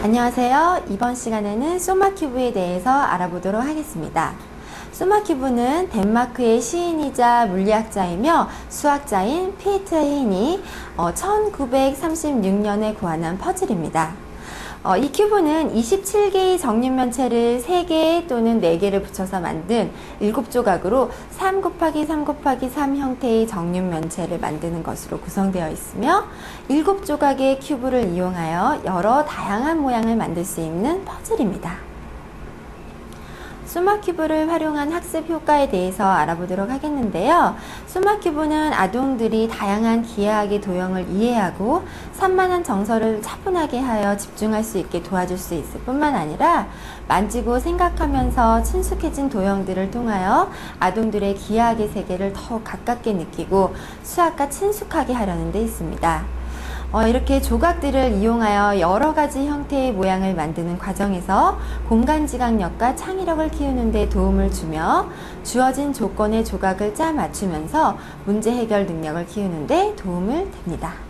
안녕하세요. 이번 시간에는 소마큐브에 대해서 알아보도록 하겠습니다. 소마큐브는 덴마크의 시인이자 물리학자이며 수학자인 피에트 헤인이 1936년에 고안한 퍼즐입니다. 어, 이 큐브는 27개의 정육면체를 3개 또는 4개를 붙여서 만든 7조각으로 3 곱하기 3 곱하기 3 형태의 정육면체를 만드는 것으로 구성되어 있으며 7조각의 큐브를 이용하여 여러 다양한 모양을 만들 수 있는 퍼즐입니다. 수마큐브를 활용한 학습 효과에 대해서 알아보도록 하겠는데요. 수마큐브는 아동들이 다양한 기하학의 도형을 이해하고 산만한 정서를 차분하게 하여 집중할 수 있게 도와줄 수 있을 뿐만 아니라 만지고 생각하면서 친숙해진 도형들을 통하여 아동들의 기하학의 세계를 더욱 가깝게 느끼고 수학과 친숙하게 하려는 데 있습니다. 어, 이렇게 조각들을 이용하여 여러 가지 형태의 모양을 만드는 과정에서 공간 지각력과 창의력을 키우는 데 도움을 주며 주어진 조건의 조각을 짜 맞추면서 문제 해결 능력을 키우는 데 도움을 됩니다.